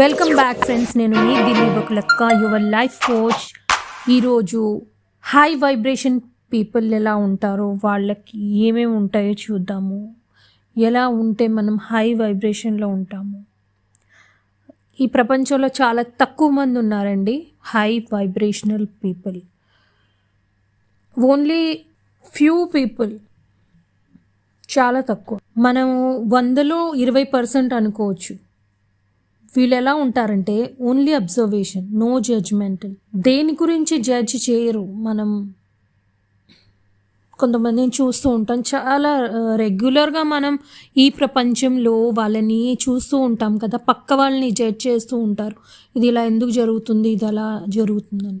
Welcome back friends నేను మీ దిలీప్ ఒక లెక్క యువర్ లైఫ్ కోచ్ ఈరోజు హై వైబ్రేషన్ పీపుల్ ఎలా ఉంటారో వాళ్ళకి ఏమేమి ఉంటాయో చూద్దాము. ఎలా ఉంటే మనం హై వైబ్రేషన్లో ఉంటాము? ఈ ప్రపంచంలో చాలా తక్కువ మంది ఉన్నారండి high vibrational people only few people చాలా తక్కువ. మనము వందలో ఇరవై పర్సెంట్ అనుకోవచ్చు. వీళ్ళు ఎలా ఉంటారంటే ఓన్లీ అబ్జర్వేషన్ నో జడ్జ్మెంటల్ దేని గురించి జడ్జ్ చేయరు. మనం కొంతమందిని చూస్తూ ఉంటాం. చాలా రెగ్యులర్గా మనం ఈ ప్రపంచంలో వాళ్ళని చూస్తూ ఉంటాం కదా. పక్క వాళ్ళని జడ్జ్ చేస్తూ ఉంటారు. ఇది ఇలా ఎందుకు జరుగుతుంది? ఇది అలా జరుగుతుందని.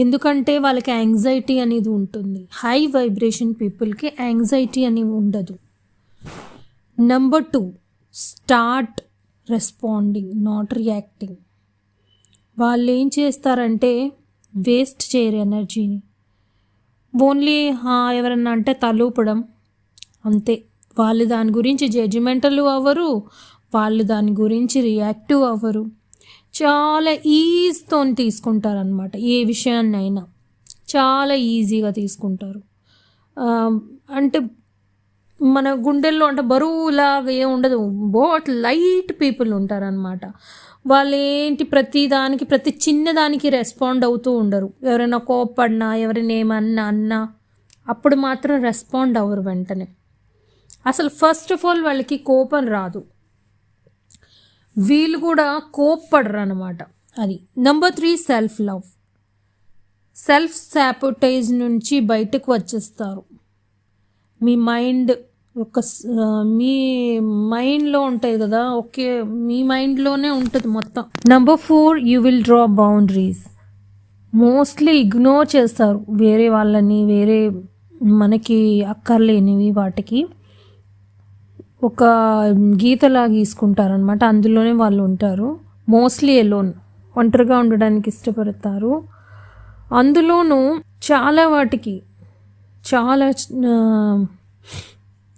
ఎందుకంటే వాళ్ళకి యాంగ్జైటీ అనేది ఉంటుంది. హై వైబ్రేషన్ పీపుల్కి యాంగ్జైటీ అని ఉండదు. Number two start responding not reacting వాళ్ళు ఏం చేస్తారంటే వేస్ట్ చేయరు ఎనర్జీని ఓన్లీ ఎవరన్నా అంటే తలూపడం అంతే. వాళ్ళు దాని గురించి జడ్జిమెంటల్ అవ్వరు వాళ్ళు దాని గురించి రియాక్టివ్ అవ్వరు. చాలా ఈజీతో తీసుకుంటారనమాట ఏ విషయాన్నైనా. చాలా ఈజీగా తీసుకుంటారు. అంటే మన గుండెల్లో అంటే బరువులాగా ఏం ఉండదు. బోట్ లైట్ పీపుల్ ఉంటారనమాట వాళ్ళు ఏంటి ప్రతి దానికి ప్రతి చిన్న దానికి రెస్పాండ్ అవుతూ ఉండరు. ఎవరైనా కోప్పడినా ఎవరైనా ఏమన్నా అన్నా అప్పుడు మాత్రం రెస్పాండ్ అవ్వరు వెంటనే. అసలు ఫస్ట్ ఆఫ్ ఆల్ వాళ్ళకి కోపం రాదు. వీళ్ళు కూడా కోప్పడరు అనమాట అది number three self love. Self sabotage నుంచి బయటకు వచ్చేస్తారు. మీ మైండ్ ఒక మీ మైండ్లో ఉంటాయి కదా ఓకే మీ మైండ్లోనే ఉంటుంది మొత్తం. Number four you will draw boundaries mostly ignore చేస్తారు వేరే వాళ్ళని వేరే మనకి అక్కర్లేనివి వాటికి. ఒక గీతలా గీసుకుంటారనమాట అందులోనే వాళ్ళు ఉంటారు. మోస్ట్లీ ఎలోన్ ఒంటరిగా ఉండడానికి ఇష్టపడతారు. అందులోనూ చాలా వాటికి చాలా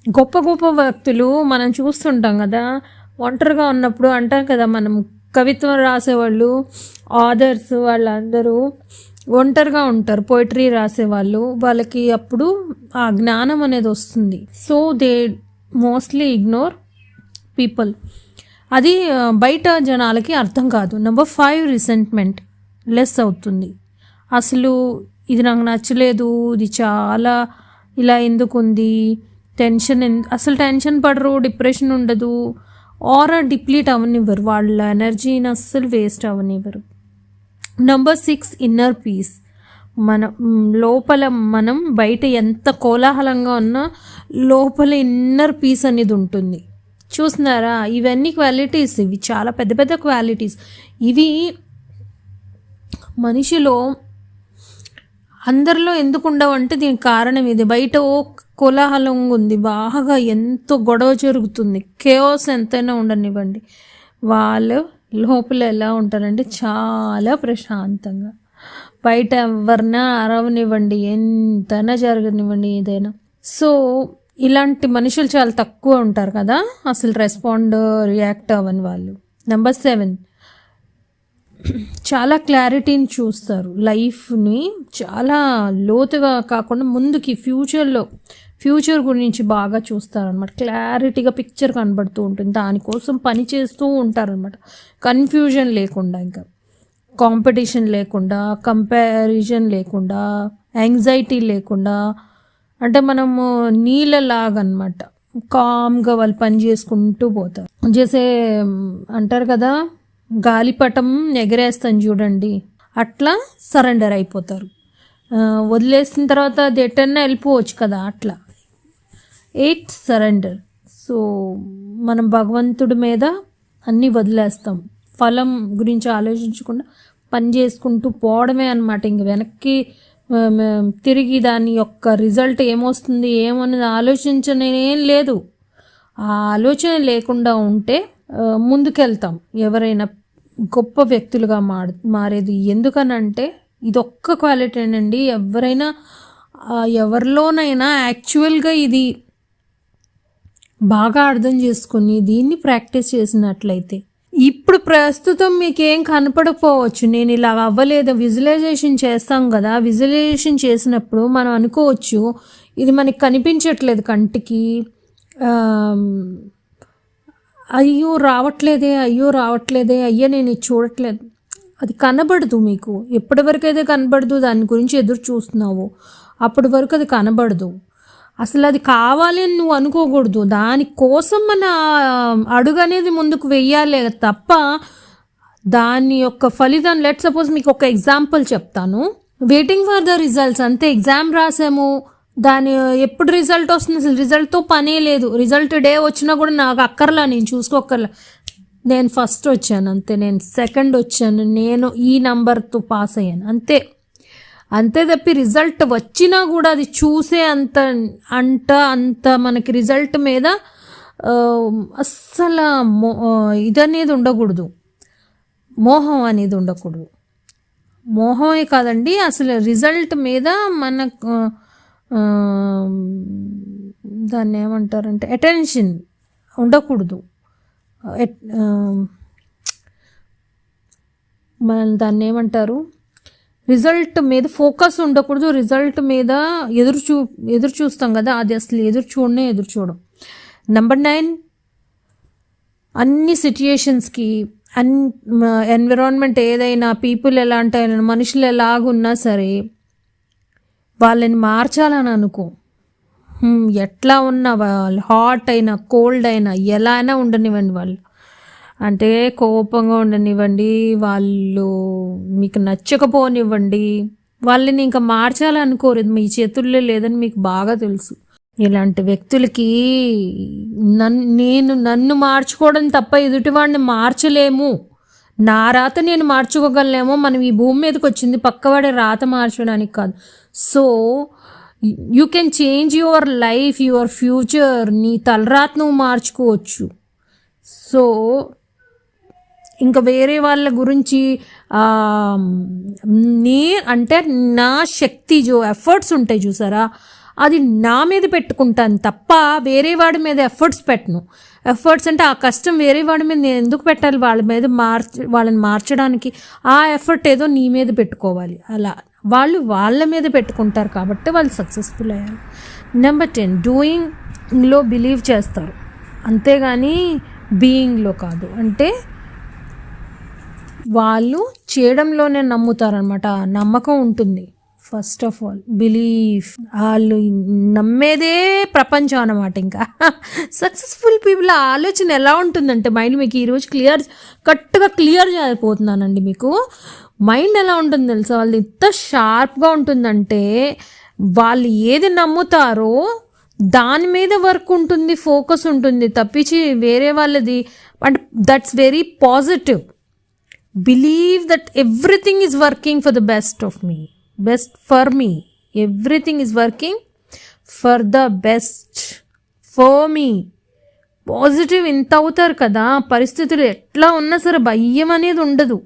గొప్ప గొప్ప వ్యక్తులు మనం చూస్తుంటాం కదా. ఒంటరిగా ఉన్నప్పుడు అంటారు కదా మనం కవిత్వం రాసేవాళ్ళు ఆథర్స్ వాళ్ళందరూ ఒంటరిగా ఉంటారు పోయిటరీ రాసేవాళ్ళు. వాళ్ళకి అప్పుడు ఆ జ్ఞానం అనేది వస్తుంది. So they mostly ignore people అది బయట జనాలకి అర్థం కాదు. నెంబర్ ఫైవ్ రిసెంట్మెంట్ లెస్ అవుతుంది. అసలు ఇది నాకు నచ్చలేదు ఇది చాలా ఇలా ఎందుకు ఉంది టెన్షన్ అసలు టెన్షన్ పడరు డిప్రెషన్ ఉండదు. ఆరా డిప్లీట్ అవనివ్వరు వాళ్ళ ఎనర్జీని అస్సలు waste అవనివ్వరు. Number six inner peace. మన లోపల మనం బయట ఎంత కోలాహలంగా ఉన్నా లోపల ఇన్నర్ పీస్ అనేది ఉంటుంది. చూస్తున్నారా? ఇవన్నీ క్వాలిటీస్ ఇవి చాలా పెద్ద పెద్ద క్వాలిటీస్. ఇవి మనిషిలో అందరిలో ఎందుకు ఉండవంటే దీనికి కారణం ఇది. బయట ఓ కోలాహలంగా ఉంది బాగా ఎంతో గొడవ జరుగుతుంది. కేవస్ ఎంతైనా ఉండనివ్వండి. వాళ్ళు లోపల ఎలా ఉంటారంటే చాలా ప్రశాంతంగా. బయట ఎవరినా అరవనివ్వండి. ఎంతైనా జరగనివ్వండి ఏదైనా. సో ఇలాంటి మనుషులు చాలా తక్కువ ఉంటారు కదా. అసలు రెస్పాండ్ రియాక్ట్ అవ్వని వాళ్ళు. Number seven. చాలా క్లారిటీని చూస్తారు. లైఫ్ని చాలా లోతుగా కాకుండా ముందుకి ఫ్యూచర్లో ఫ్యూచర్ గురించి బాగా చూస్తారనమాట క్లారిటీగా పిక్చర్ కనబడుతూ ఉంటుంది. దానికోసం పని చేస్తూ ఉంటారనమాట కన్ఫ్యూజన్ లేకుండా ఇంకా. కాంపిటీషన్ లేకుండా కంపారిజన్ లేకుండా యాంగ్జైటీ లేకుండా అంటే మనము నీళ్ళలాగనమాట కామ్గా వాళ్ళు పని చేసుకుంటూ పోతారు. చేసే అంటారు కదా గాలిపటం ఎగరేస్తాను చూడండి. అట్లా సరెండర్ అయిపోతారు. వదిలేసిన తర్వాత అది ఎటన్నా వెళ్ళిపోవచ్చు కదా అట్లా. Eight surrender. సో మనం భగవంతుడి మీద అన్నీ వదిలేస్తాం. ఫలం గురించి ఆలోచించకుండా పని చేసుకుంటూ పోవడమే అనమాట ఇంక వెనక్కి తిరిగి దాని యొక్క రిజల్ట్ ఏమొస్తుంది ఏమన్నది ఆలోచించనేం లేదు. ఆ ఆలోచన లేకుండా ఉంటే ముందుకెళ్తాం. ఎవరైనా గొప్ప వ్యక్తులుగా మార్ మారేది ఎందుకనంటే ఇది ఒక్క క్వాలిటీనండి. ఎవరైనా ఎవరిలోనైనా యాక్చువల్గా ఇది బాగా అర్థం చేసుకుని దీన్ని ప్రాక్టీస్ చేసినట్లయితే. ఇప్పుడు ప్రస్తుతం మీకు ఏం కనపడకపోవచ్చు. నేను ఇలా అవ్వలేదు. విజువలైజేషన్ చేస్తాం కదా. విజువలైజేషన్ చేసినప్పుడు మనం అనుకోవచ్చు ఇది మనకి కనిపించట్లేదు కంటికి. అయ్యో రావట్లేదే అయ్యో రావట్లేదే అయ్యో నేను ఇది చూడట్లేదు. అది కనబడదు మీకు. ఎప్పటి వరకు అయితే కనబడదు దాని గురించి ఎదురు చూస్తున్నావు అప్పటి వరకు అది కనబడదు. అసలు అది కావాలి అని నువ్వు అనుకోకూడదు. దానికోసం మన అడుగు అనేది ముందుకు వెయ్యాలి తప్ప దాని యొక్క ఫలితం లెట్ సపోజ్ మీకు ఒక ఎగ్జాంపుల్ చెప్తాను. వెయిటింగ్ ఫర్ ద రిజల్ట్స్ అంతే. ఎగ్జామ్ రాసాము. దాని ఎప్పుడు రిజల్ట్ వస్తుంది? అసలు రిజల్ట్తో పనే లేదు. రిజల్ట్ డే వచ్చినా కూడా నాకు అక్కర్లా నేను చూసుకోకర్లా నేను ఫస్ట్ వచ్చాను అంతే. నేను సెకండ్ వచ్చాను నేను ఈ నంబర్తో పాస్ అయ్యాను అంతే. అంతే తప్పి రిజల్ట్ వచ్చినా కూడా అది చూసే అంత అంట అంత మనకి రిజల్ట్ మీద అస్సలు మో- ఆ, ఇదనేది ఉండకూడదు. మోహం అనేది ఉండకూడదు. మోహమే కాదండి అసలు రిజల్ట్ మీద మనకు దాన్ని ఏమంటారంటే అటెన్షన్ ఉండకూడదు. ఎట్- మన దాన్ని ఏమంటారు? రిజల్ట్ మీద ఫోకస్ ఉండకూడదు. రిజల్ట్ మీద ఎదురు చూ ఎదురు చూస్తాం కదా అది అసలు ఎదురు చూడనే ఎదురు చూడం. నెంబర్ నైన్ అన్ని సిచ్యుయేషన్స్కి అన్ ఎన్విరాన్మెంట్ ఏదైనా పీపుల్ ఎలాంటి అయినా మనుషులు ఎలాగున్నా సరే వాళ్ళని మార్చాలని అనుకో. ఎట్లా ఉన్నా వాళ్ళు హాట్ అయినా కోల్డ్ అయినా ఎలా అయినా ఉండనివ్వండి వాళ్ళు. అంటే కోపంగా ఉండనివ్వండి వాళ్ళు మీకు నచ్చకపోనివ్వండి. వాళ్ళని ఇంకా మార్చాలనుకోరు మీ చేతుల్లో లేదని మీకు బాగా తెలుసు. ఇలాంటి వ్యక్తులకి నన్ను నేను నన్ను మార్చుకోవడం తప్ప ఎదుటివాడిని మార్చలేము. నా రాత నేను మార్చుకోగలనేమో మనం ఈ భూమి మీదకి వచ్చింది పక్కవాడి రాత మార్చడానికి కాదు. So you can change your life your future నీ తలరాత నువ్వు మార్చుకోవచ్చు. సో ఇంకా వేరే వాళ్ళ గురించి నీ అంటే నా శక్తి జో ఎఫర్ట్స్ ఉంటాయి చూసారా? అది నా మీద పెట్టుకుంటాను తప్ప వేరే వాడి మీద ఎఫర్ట్స్ పెట్టను. ఎఫర్ట్స్ అంటే ఆ కష్టం వేరే వాడి మీద నేను ఎందుకు పెట్టాలి? వాళ్ళ మీద మార్చ వాళ్ళని మార్చడానికి ఆ ఎఫర్ట్ ఏదో నీ మీద పెట్టుకోవాలి. అలా. వాళ్ళు వాళ్ళ మీద పెట్టుకుంటారు కాబట్టి వాళ్ళు సక్సెస్ఫుల్ అయ్యారు. నెంబర్ టెన్ డూయింగ్లో బిలీవ్ చేస్తారు. అంతేగాని బీయింగ్లో కాదు. అంటే వాళ్ళు చేయడంలోనే నమ్ముతారనమాట నమ్మకం ఉంటుంది. ఫస్ట్ ఆఫ్ ఆల్ బిలీఫ్ వాళ్ళు నమ్మేదే ప్రపంచం అనమాట ఇంకా. సక్సెస్ఫుల్ పీపుల్ ఆలోచన ఎలా ఉంటుందంటే మైండ్ మీకు ఈరోజు క్లియర్ కరెక్ట్గా క్లియర్ చేయకపోతున్నానండి మీకు. మైండ్ ఎలా ఉంటుంది తెలుసా? వాళ్ళు ఎంత షార్ప్గా ఉంటుందంటే వాళ్ళు ఏది నమ్ముతారో దాని మీద వర్క్ ఉంటుంది ఫోకస్ ఉంటుంది తప్పించి వేరే వాళ్ళది. అంటే that's very positive. Believe that everything is working for the best of me best for me. Everything is working for the best for me. Positive ఇంత అవుతారు కదా? పరిస్థితులు ఎట్లా ఉన్నా సరే భయం అనేది ఉండదు.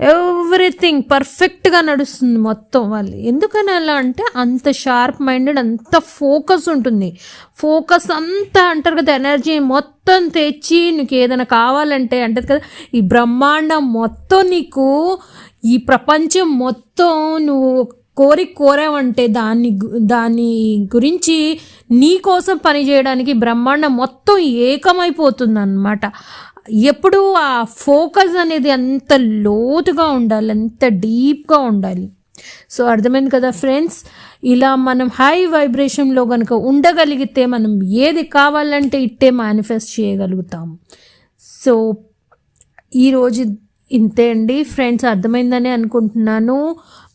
ఎవ్రీథింగ్ పర్ఫెక్ట్గా నడుస్తుంది మొత్తం వాళ్ళు. ఎందుకని అలా అంటే అంత షార్ప్ మైండెడ్ అంత ఫోకస్ ఉంటుంది. ఫోకస్ అంతా అంటారు కదా ఎనర్జీ మొత్తం తెచ్చి నీకు ఏదైనా కావాలంటే అంటది కదా ఈ బ్రహ్మాండం మొత్తం నీకు ఈ ప్రపంచం మొత్తం నువ్వు కోరి కోరావంటే దాన్ని దాని గురించి నీ కోసం పనిచేయడానికి బ్రహ్మాండం మొత్తం ఏకమైపోతుందన్నమాట. ఎప్పుడు ఆ ఫోకస్ అనేది అంత లోతుగా ఉండాలి అంత డీప్గా ఉండాలి. సో అర్థమైంది కదా ఫ్రెండ్స్? ఇలా మనం హై వైబ్రేషన్లో కనుక ఉండగలిగితే మనం ఏది కావాలంటే ఇట్టే మేనిఫెస్ట్ చేయగలుగుతాం. సో ఈరోజు ఇంతే అండి. ఫ్రెండ్స్ అర్థమైందని అనుకుంటున్నాను.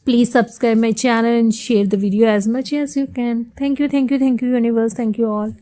Please subscribe my channel and share the video as much as you can thank you thank you thank you universe thank you all